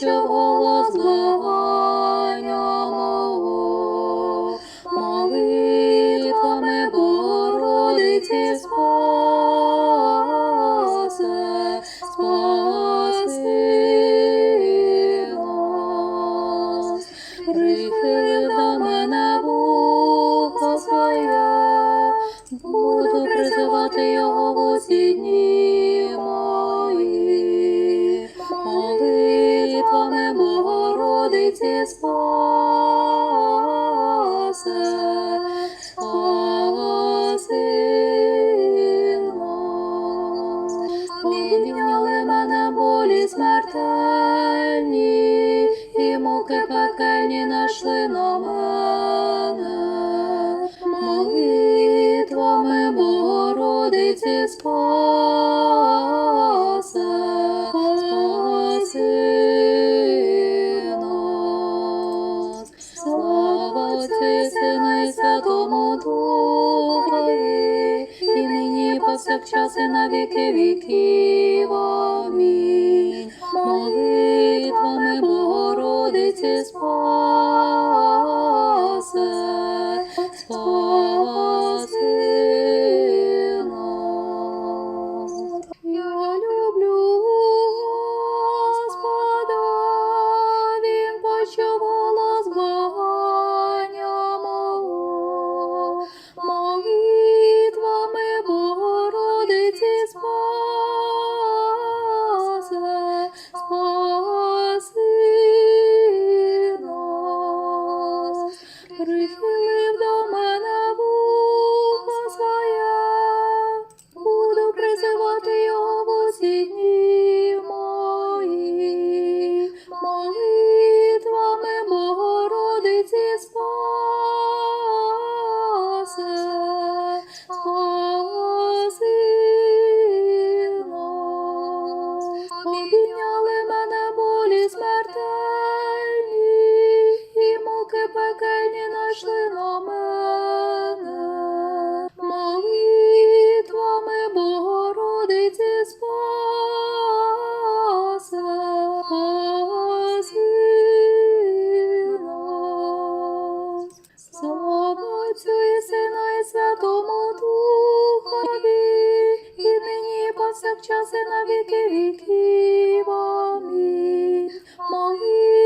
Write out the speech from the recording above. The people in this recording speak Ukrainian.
почув голос благання мого, молитвами Богородиці спасе, спаси нас. Прихилив до мене вухо своє, буду призивати його. повсякчас і на віки віків. Амінь. Молитвами Богородиці спасе, спаси нас. Я люблю Господа, Він 不必留 повсякчас і на віки віків. Амінь. Молі